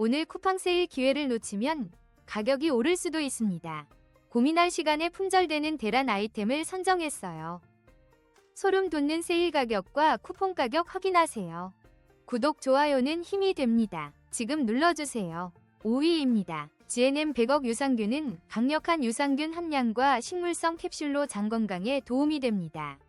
오늘 쿠팡 세일 기회를 놓치면 가격이 오를 수도 있습니다. 고민할 시간에 품절되는 대란 아이템을 선정했어요. 소름 돋는 세일 가격과 쿠폰 가격 확인하세요. 구독, 좋아요는 힘이 됩니다. 지금 눌러주세요. 5위입니다. GNM 100억 유산균은 강력한 유산균 함량과 식물성 캡슐로 장 건강에 도움이 됩니다.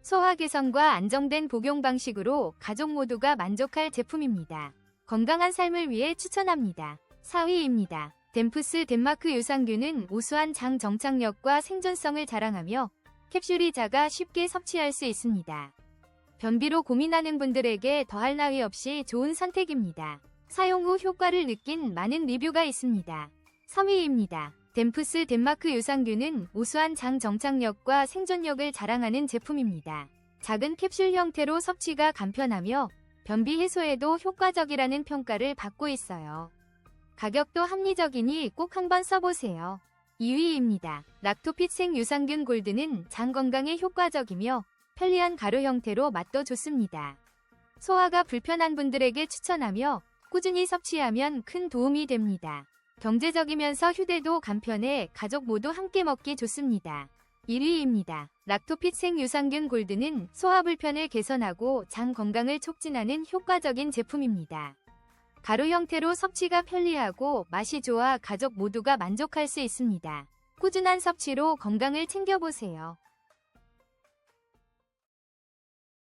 소화 개선과 안정된 복용 방식으로 가족 모두가 만족할 제품입니다. 건강한 삶을 위해 추천합니다. 4위입니다. 덴푸스 덴마크 유산균은 우수한 장 정착력과 생존성을 자랑하며 캡슐이 작아 쉽게 섭취할 수 있습니다. 변비로 고민하는 분들에게 더할 나위 없이 좋은 선택입니다. 사용 후 효과를 느낀 많은 리뷰가 있습니다. 3위입니다. 덴푸스 덴마크 유산균은 우수한 장 정착력과 생존력을 자랑하는 제품입니다. 작은 캡슐 형태로 섭취가 간편하며 변비 해소에도 효과적이라는 평가를 받고 있어요. 가격도 합리적이니 꼭 한번 써보세요. 2위입니다. 락토핏 생유산균 골드는 장 건강에 효과적이며 편리한 가루 형태로 맛도 좋습니다. 소화가 불편한 분들에게 추천하며 꾸준히 섭취하면 큰 도움이 됩니다. 경제적이면서 휴대도 간편해 가족 모두 함께 먹기 좋습니다. 1위입니다. 락토핏 생유산균 골드는 소화 불편을 개선하고 장 건강을 촉진하는 효과적인 제품입니다. 가루 형태로 섭취가 편리하고 맛이 좋아 가족 모두가 만족할 수 있습니다. 꾸준한 섭취로 건강을 챙겨보세요.